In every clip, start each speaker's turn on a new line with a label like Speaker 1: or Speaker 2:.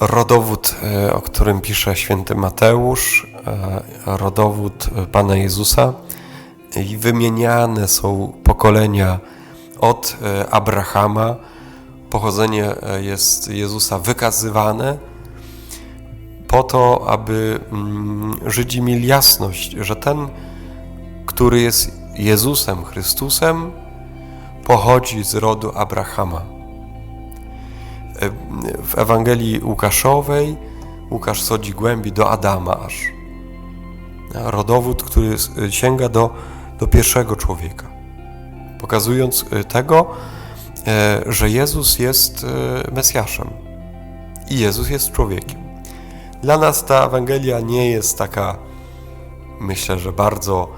Speaker 1: rodowód, e, o którym pisze święty Mateusz, e, rodowód Pana Jezusa i wymieniane są pokolenia od e, Abrahama. Pochodzenie jest Jezusa wykazywane po to, aby mm, Żydzi mieli jasność, że ten, który jest Jezusem Chrystusem, pochodzi z rodu Abrahama w Ewangelii Łukaszowej Łukasz sodzi głębi do Adama aż. Rodowód, który sięga do, do pierwszego człowieka. Pokazując y, tego, e, że Jezus jest y, Mesjaszem i Jezus jest człowiekiem. Dla nas ta Ewangelia nie jest taka, myślę, że bardzo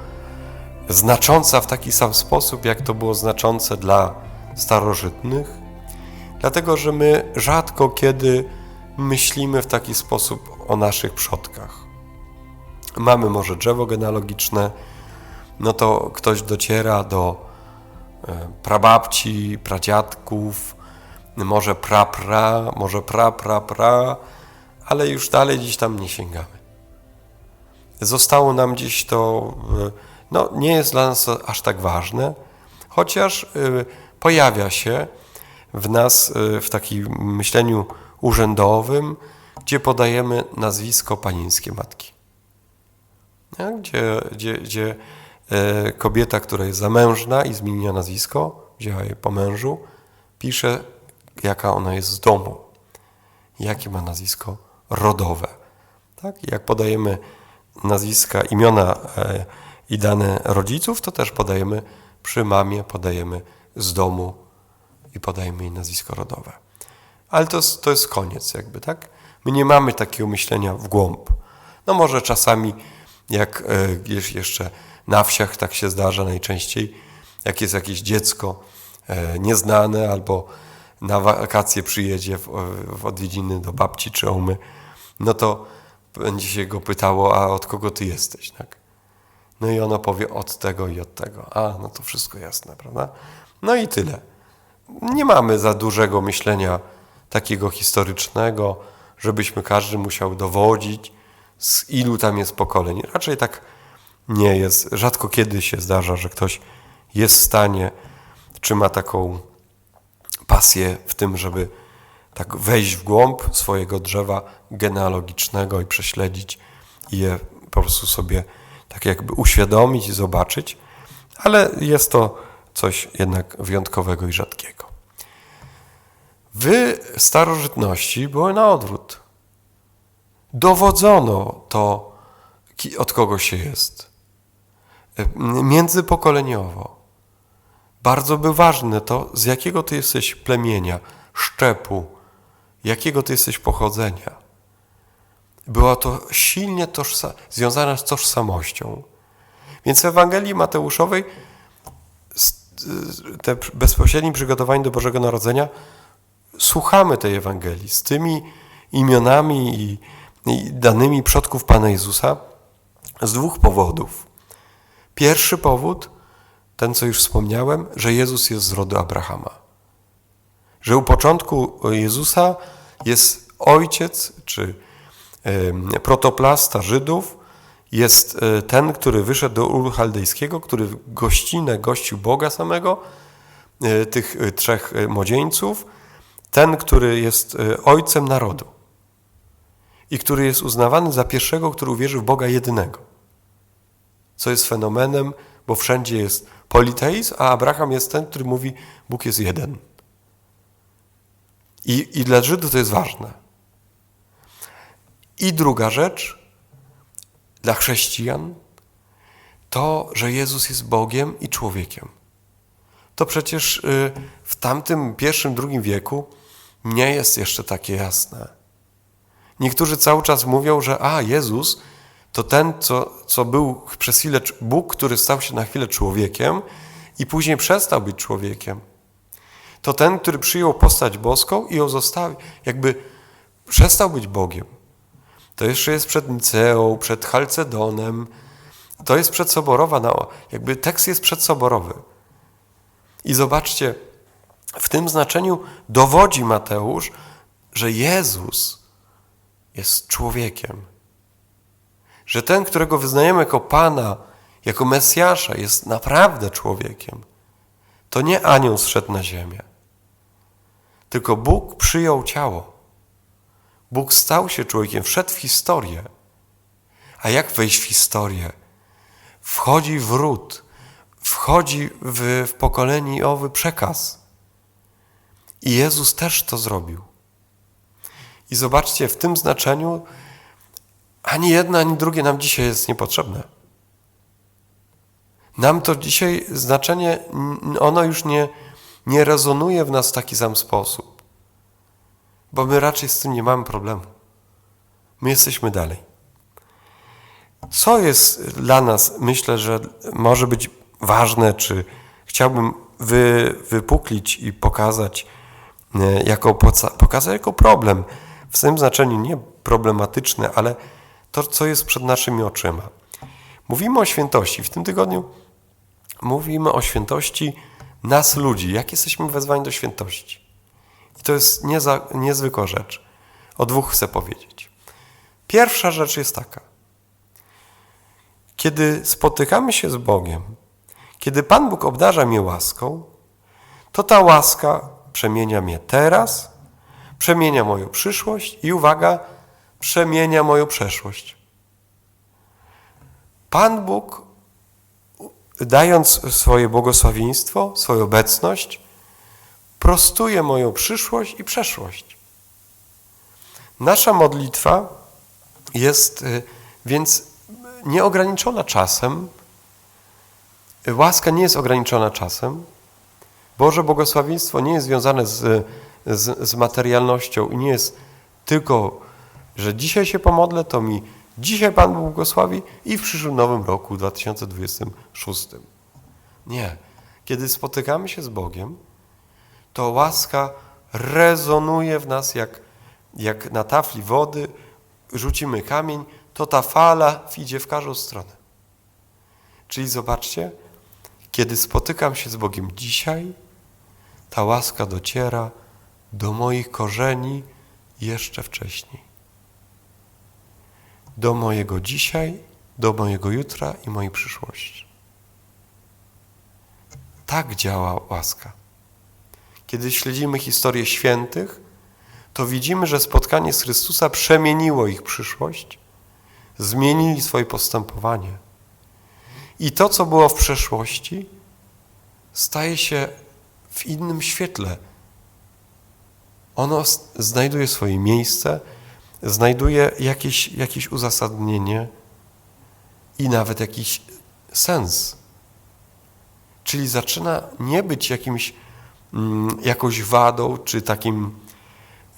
Speaker 1: znacząca w taki sam sposób, jak to było znaczące dla starożytnych, Dlatego, że my rzadko kiedy myślimy w taki sposób o naszych przodkach. Mamy może drzewo genealogiczne, no to ktoś dociera do e, prababci, pradziadków, może pra, pra, może pra, pra, pra, ale już dalej gdzieś tam nie sięgamy. Zostało nam gdzieś to, e, no nie jest dla nas aż tak ważne, chociaż e, pojawia się w nas, y, w takim myśleniu urzędowym, gdzie podajemy nazwisko panieńskie matki. Gdzie, gdzie, gdzie e, kobieta, która jest zamężna i zmienia nazwisko, wzięła je po mężu, pisze, jaka ona jest z domu, jakie ma nazwisko rodowe. Tak? Jak podajemy nazwiska, imiona e, i dane rodziców, to też podajemy przy mamie, podajemy z domu i podajmy jej nazwisko rodowe. Ale to, to jest koniec jakby, tak? My nie mamy takiego myślenia w głąb. No może czasami, jak e, jeszcze na wsiach tak się zdarza najczęściej, jak jest jakieś dziecko e, nieznane albo na wakacje przyjedzie w, w odwiedziny do babci czy omy, no to będzie się go pytało, a od kogo ty jesteś, tak? No i ono powie od tego i od tego. A, no to wszystko jasne, prawda? No i tyle nie mamy za dużego myślenia takiego historycznego, żebyśmy każdy musiał dowodzić, z ilu tam jest pokoleń. Raczej tak nie jest. Rzadko kiedy się zdarza, że ktoś jest w stanie, czy ma taką pasję w tym, żeby tak wejść w głąb swojego drzewa genealogicznego i prześledzić je po prostu sobie tak jakby uświadomić i zobaczyć, ale jest to coś jednak wyjątkowego i rzadkiego. W starożytności było na odwrót. Dowodzono to, od kogo się jest. Międzypokoleniowo. Bardzo by ważne to, z jakiego ty jesteś plemienia, szczepu, jakiego ty jesteś pochodzenia. Była to silnie związana z tożsamością. Więc w Ewangelii Mateuszowej te bezpośrednim przygotowanie do Bożego Narodzenia słuchamy tej Ewangelii z tymi imionami i, i danymi przodków Pana Jezusa z dwóch powodów. Pierwszy powód, ten co już wspomniałem, że Jezus jest z rodu Abrahama. Że u początku Jezusa jest ojciec czy protoplasta Żydów, jest e, ten, który wyszedł do Uru Chaldejskiego, który gościnę gościł Boga samego, e, tych e, trzech młodzieńców, ten, który jest ojcem narodu i który jest uznawany za pierwszego, który uwierzył w Boga jedynego. Co jest fenomenem, bo wszędzie jest politeizm, a Abraham jest ten, który mówi, Bóg jest jeden. I, i dla Żydów to jest ważne. I druga rzecz, dla chrześcijan to, że Jezus jest Bogiem i człowiekiem. To przecież y, w tamtym pierwszym, drugim wieku nie jest jeszcze takie jasne. Niektórzy cały czas mówią, że a, Jezus to ten, co, co był przez chwilę Bóg, który stał się na chwilę człowiekiem i później przestał być człowiekiem. To ten, który przyjął postać boską i ją zostawił, jakby przestał być Bogiem. To jeszcze jest przed Niceą, przed Halcedonem. To jest przedsoborowa, no, jakby tekst jest przedsoborowy. I zobaczcie, w tym znaczeniu dowodzi Mateusz, że Jezus jest człowiekiem. Że ten, którego wyznajemy jako Pana, jako Mesjasza, jest naprawdę człowiekiem. To nie anioł zszedł na ziemię, tylko Bóg przyjął ciało. Bóg stał się człowiekiem, wszedł w historię. A jak wejść w historię? Wchodzi w ród, wchodzi w, w pokoleniowy przekaz. I Jezus też to zrobił. I zobaczcie, w tym znaczeniu ani jedno, ani drugie nam dzisiaj jest niepotrzebne. Nam to dzisiaj znaczenie, ono już nie, nie rezonuje w nas w taki sam sposób, bo my raczej z tym nie mamy problemu. My jesteśmy dalej. Co jest dla nas, myślę, że może być ważne, czy chciałbym wy, wypuklić i pokazać jako, pokazać jako problem, w tym znaczeniu nie problematyczne, ale to, co jest przed naszymi oczyma. Mówimy o świętości. W tym tygodniu mówimy o świętości nas, ludzi. Jak jesteśmy wezwani do świętości? I to jest nieza, niezwykła rzecz. O dwóch chcę powiedzieć. Pierwsza rzecz jest taka. Kiedy spotykamy się z Bogiem, kiedy Pan Bóg obdarza mnie łaską, to ta łaska przemienia mnie teraz, przemienia moją przyszłość i uwaga, przemienia moją przeszłość. Pan Bóg, dając swoje błogosławieństwo, swoją obecność, prostuje moją przyszłość i przeszłość. Nasza modlitwa jest y, więc nieograniczona czasem. Łaska nie jest ograniczona czasem. Boże błogosławieństwo nie jest związane z, z, z materialnością i nie jest tylko że dzisiaj się pomodlę, to mi dzisiaj Pan błogosławi i w przyszłym nowym roku 2026. Nie. Kiedy spotykamy się z Bogiem, to łaska rezonuje w nas jak, jak na tafli wody, rzucimy kamień, to ta fala idzie w każdą stronę. Czyli zobaczcie, kiedy spotykam się z Bogiem dzisiaj, ta łaska dociera do moich korzeni jeszcze wcześniej do mojego dzisiaj, do mojego jutra i mojej przyszłości. Tak działa łaska. Kiedy śledzimy historię świętych, to widzimy, że spotkanie z Chrystusa przemieniło ich przyszłość, zmienili swoje postępowanie. I to, co było w przeszłości, staje się w innym świetle. Ono znajduje swoje miejsce znajduje jakieś, jakieś uzasadnienie i nawet jakiś sens. Czyli zaczyna nie być jakimś, mm, jakąś wadą, czy takim,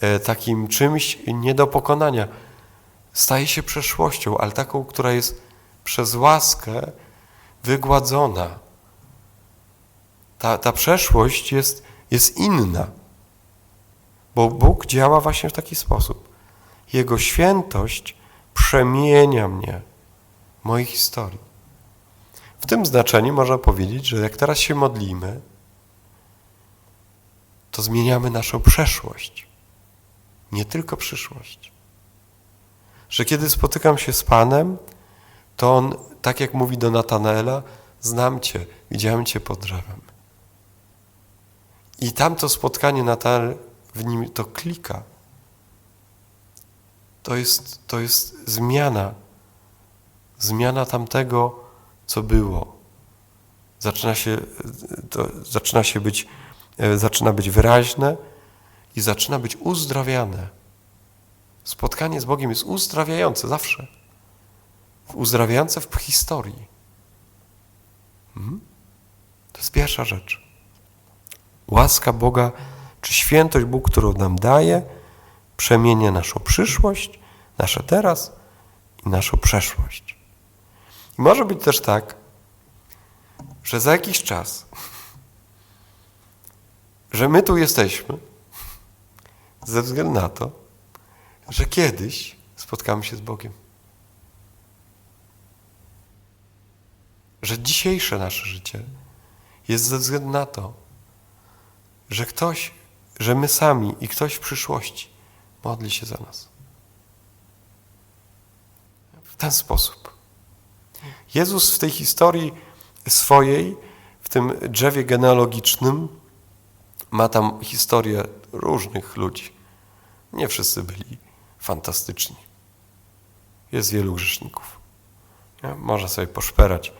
Speaker 1: e, takim czymś nie do pokonania. Staje się przeszłością, ale taką, która jest przez łaskę wygładzona. Ta, ta przeszłość jest, jest inna, bo Bóg działa właśnie w taki sposób. Jego świętość przemienia mnie, mojej historii. W tym znaczeniu można powiedzieć, że jak teraz się modlimy, to zmieniamy naszą przeszłość, nie tylko przyszłość. Że kiedy spotykam się z Panem, to On, tak jak mówi do Natanaela, znam Cię, widziałem Cię pod drzewem. I tamto spotkanie Natanael w nim to klika to jest, to jest zmiana. Zmiana tamtego, co było. Zaczyna się, zaczyna się być, e, zaczyna być wyraźne i zaczyna być uzdrawiane. Spotkanie z Bogiem jest uzdrawiające zawsze. Uzdrawiające w historii. Mhm. To jest pierwsza rzecz. Łaska Boga, czy świętość Bóg, którą nam daje, przemienia naszą przyszłość, nasze teraz i naszą przeszłość. I może być też tak, że za jakiś czas, że my tu jesteśmy ze względu na to, że kiedyś spotkamy się z Bogiem. Że dzisiejsze nasze życie jest ze względu na to, że ktoś, że my sami i ktoś w przyszłości modli się za nas. ten sposób. Jezus w tej historii swojej, w tym drzewie genealogicznym, ma tam historię różnych ludzi. Nie wszyscy byli fantastyczni. Jest wielu grzeszników. Można sobie poszperać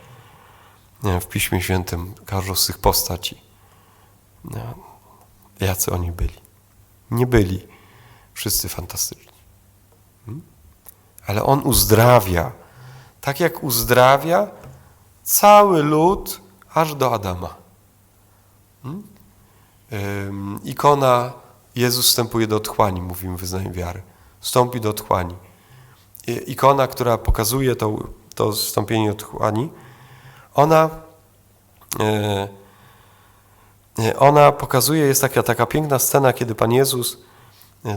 Speaker 1: w Piśmie Świętym każdą z tych postaci. Jacy oni byli. Nie byli wszyscy fantastyczni. Hmm? Ale On uzdrawia, tak jak uzdrawia cały lud aż do Adama. Hmm? Ikona Jezus wstępuje do otchłani, mówimy w wyznaniu wiary. Wstąpi do otchłani. Ikona, która pokazuje to, to wstąpienie otchłani, ona, yy, ona pokazuje, jest taka, taka piękna scena, kiedy Pan Jezus,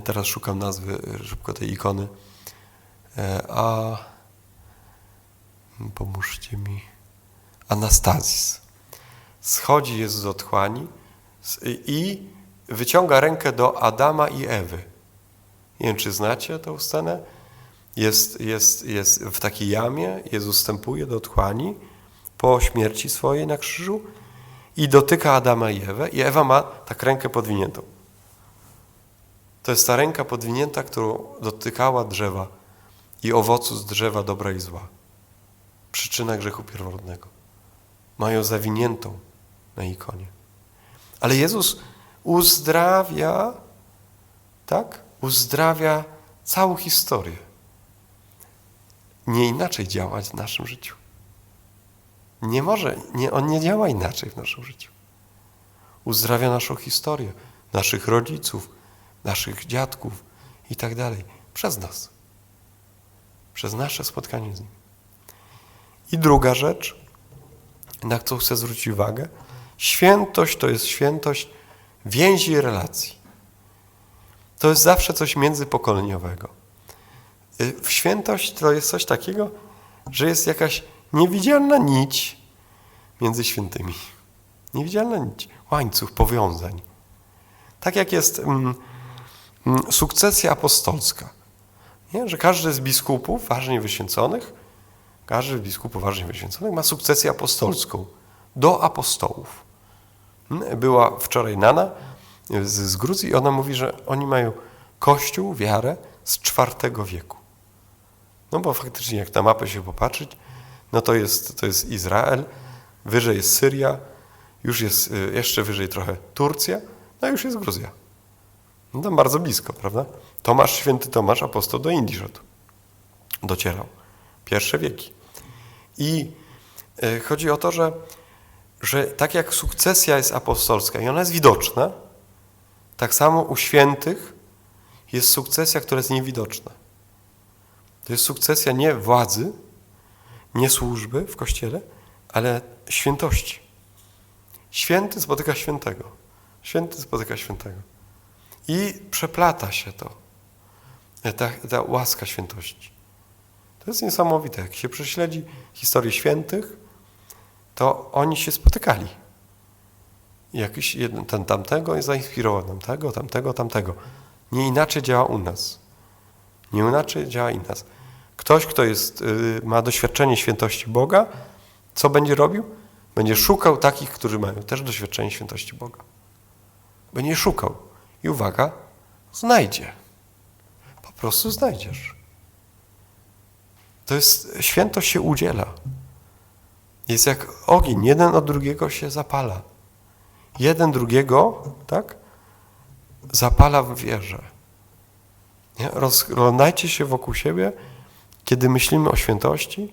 Speaker 1: teraz szukam nazwy szybko tej ikony, yy, a pomóżcie mi, Anastazis. Schodzi Jezus z otchłani i wyciąga rękę do Adama i Ewy. Nie wiem, czy znacie tę scenę. Jest, jest, jest w takiej jamie, Jezus wstępuje do otchłani po śmierci swojej na krzyżu i dotyka Adama i Ewę i Ewa ma tak rękę podwiniętą. To jest ta ręka podwinięta, którą dotykała drzewa i owocu z drzewa dobra i zła. Przyczyna grzechu pierworodnego. Mają zawiniętą na ikonie. Ale Jezus uzdrawia, tak? Uzdrawia całą historię. Nie inaczej działać w naszym życiu. Nie może, nie, on nie działa inaczej w naszym życiu. Uzdrawia naszą historię, naszych rodziców, naszych dziadków i tak dalej. Przez nas. Przez nasze spotkanie z Nim. I druga rzecz, na którą chcę zwrócić uwagę, świętość to jest świętość więzi i relacji. To jest zawsze coś międzypokoleniowego. W świętość to jest coś takiego, że jest jakaś niewidzialna nić między świętymi. Niewidzialna nić, łańcuch powiązań. Tak jak jest mm, mm, sukcesja apostolska. Nie? Że każdy z biskupów ważnie wyświęconych, każdy z biskupów ważnie wyświęconych ma sukcesję apostolską do apostołów. Była wczoraj Nana z, z Gruzji i ona mówi, że oni mają kościół, wiarę z IV wieku. No bo faktycznie jak na mapę się popatrzeć, no to jest, to jest Izrael, wyżej jest Syria, już jest y, jeszcze wyżej trochę Turcja, no już jest Gruzja. No tam bardzo blisko, prawda? Tomasz, święty Tomasz, apostoł do Indii szedł. Docierał. Pierwsze wieki. I y, chodzi o to, że że tak jak sukcesja jest apostolska i ona jest widoczna, tak samo u świętych jest sukcesja, która jest niewidoczna. To jest sukcesja nie władzy, nie służby w Kościele, ale świętości. Święty spotyka świętego. Święty spotyka świętego. I przeplata się to, ta, ta łaska świętości. To jest niesamowite. Jak się prześledzi historię świętych, to oni się spotykali. Jakiś jeden, ten tamtego jest zainspirowany, tamtego, tamtego, tamtego. Nie inaczej działa u nas. Nie inaczej działa u nas. Ktoś, kto jest, y, ma doświadczenie świętości Boga, co będzie robił? Będzie szukał takich, którzy mają też doświadczenie świętości Boga. Będzie szukał. I uwaga, znajdzie. Po prostu znajdziesz. To jest, świętość się udziela. Jest jak ogień, jeden od drugiego się zapala. Jeden drugiego, tak, zapala w wierze. Rozglądajcie się wokół siebie, kiedy myślimy o świętości,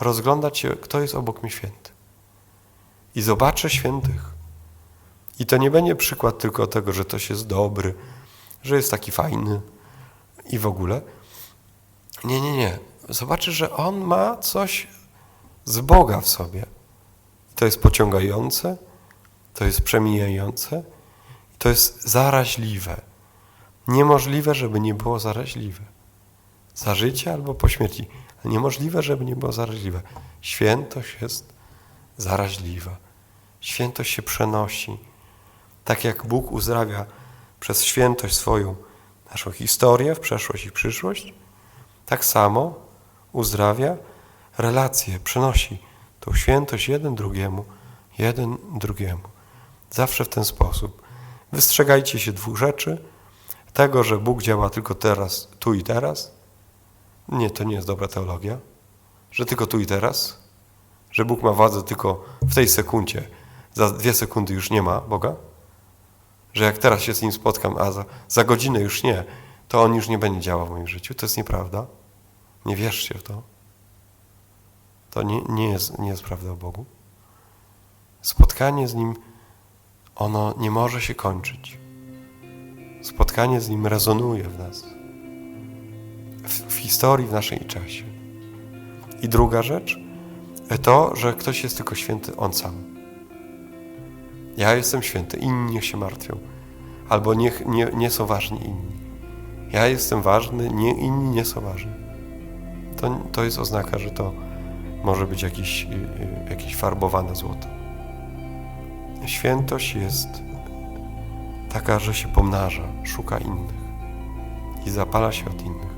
Speaker 1: rozglądać się, kto jest obok mnie święty. I zobaczę świętych. I to nie będzie przykład tylko tego, że ktoś jest dobry, że jest taki fajny i w ogóle. Nie, nie, nie. Zobaczę, że on ma coś z Boga w sobie. To jest pociągające, to jest przemijające, to jest zaraźliwe. Niemożliwe, żeby nie było zaraźliwe. Za życia albo po śmierci. Niemożliwe, żeby nie było zaraźliwe. Świętość jest zaraźliwa. Świętość się przenosi. Tak jak Bóg uzdrawia przez świętość swoją naszą historię w przeszłość i przyszłość, tak samo uzdrawia relacje, przenosi tą świętość jeden drugiemu, jeden drugiemu. Zawsze w ten sposób. Wystrzegajcie się dwóch rzeczy. Tego, że Bóg działa tylko teraz, tu i teraz. Nie, to nie jest dobra teologia. Że tylko tu i teraz. Że Bóg ma władzę tylko w tej sekundzie. Za dwie sekundy już nie ma Boga. Że jak teraz się z Nim spotkam, a za, za godzinę już nie, to On już nie będzie działał w moim życiu. To jest nieprawda. Nie wierzcie w to. To nie, nie, jest, nie jest prawda o Bogu. Spotkanie z Nim, ono nie może się kończyć. Spotkanie z Nim rezonuje w nas, historii, w naszej czasie. I druga rzecz, to, że ktoś jest tylko święty On sam. Ja jestem święty, inni niech się martwią. Albo nie, nie są ważni inni. Ja jestem ważny, nie, inni nie są ważni. To, to jest oznaka, że to może być jakiś, y, y, jakieś farbowane złoto. Świętość jest taka, że się pomnaża, szuka innych i zapala się od innych.